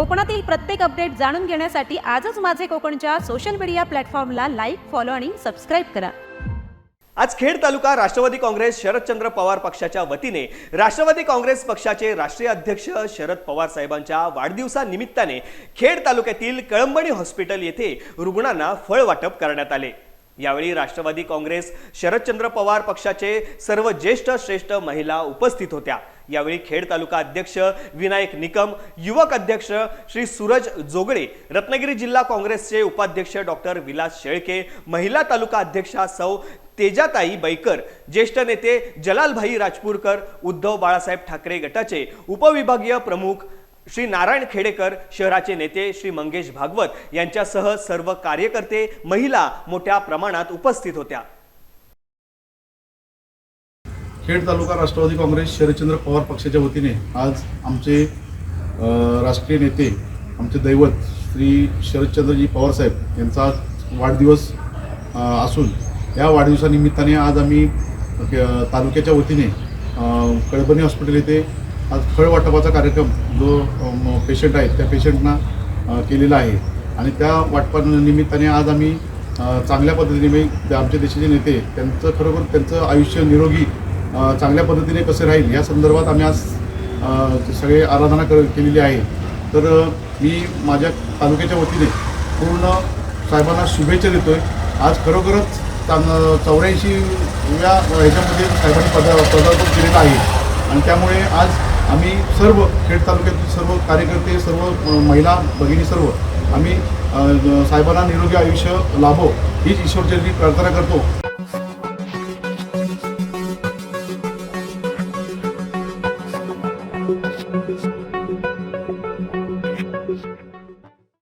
कोकणातील प्रत्येक अपडेट जाणून घेण्यासाठी आजच माझे कोकणच्या सोशल मीडिया प्लॅटफॉर्मला लाईक फॉलो आणि सबस्क्राईब करा. आज खेड तालुका राष्ट्रवादी काँग्रेस शरदचंद्र पवार पक्षाच्या वतीने राष्ट्रवादी काँग्रेस पक्षाचे राष्ट्रीय अध्यक्ष शरद पवार साहेबांच्या वाढदिवसानिमित्ताने खेड तालुक्यातील कळंबणी हॉस्पिटल येथे रुग्णांना फळ वाटप करण्यात आले. यावेळी राष्ट्रवादी काँग्रेस शरदचंद्र पवार पक्षाचे सर्व ज्येष्ठ श्रेष्ठ महिला उपस्थित होत्या. यावेळी खेड तालुका अध्यक्ष विनायक निकम युवक अध्यक्ष श्री सूरज जोगळे रत्नागिरी जिल्हा काँग्रेसचे उपाध्यक्ष डॉक्टर विलास शेळके महिला तालुका अध्यक्षा सौ तेजाताई बैकर ज्येष्ठ नेते जलालभाई राजपूरकर उद्धव बाळासाहेब ठाकरे गटाचे उपविभागीय प्रमुख श्री नारायण खेडेकर शहराचे नेते श्री मंगेश भागवत यांच्यासह सर्व कार्यकर्ते महिला मोठ्या प्रमाणात उपस्थित होत्या. खेड तालुका राष्ट्रवादी काँग्रेस शरदचंद्र पवार पक्षाच्या वतीने आज आमचे राष्ट्रीय नेते आमचे दैवत श्री शरदचंद्रजी पवारसाहेब यांचा आज वाढदिवस असून या वाढदिवसानिमित्ताने आज आम्ही तालुक्याच्या वतीने कळबणी हॉस्पिटल येथे आज फळ वाटपाचा कार्यक्रम जो पेशंट आहे त्या पेशंटना केलेला आहे. आणि त्या वाटपानिमित्ताने आज आम्ही चांगल्या पद्धतीने आमच्या देशाचे नेते त्यांचं खरोखर त्यांचं आयुष्य निरोगी चांगल्या पद्धतीने कसे राहील? या संदर्भात आम्ही आज सगळे आराधना कर केलेली आहे. तर मी माझ्या तालुक्याच्या वतीने पूर्ण साहेबांना शुभेच्छा देतो आहे आज खरोखरच चांग चौऱ्याऐंशी या ह्याच्यामध्ये साहेबांनी पदा पदार्पण केलेलं आहे. आणि त्यामुळे आज आम्ही सर्व खेड तालुक्यातील सर्व कार्यकर्ते सर्व महिला भगिनी सर्व आम्ही साहेबांना निरोगी आयुष्य लाभो हीच ईश्वरचरणी प्रार्थना करतो.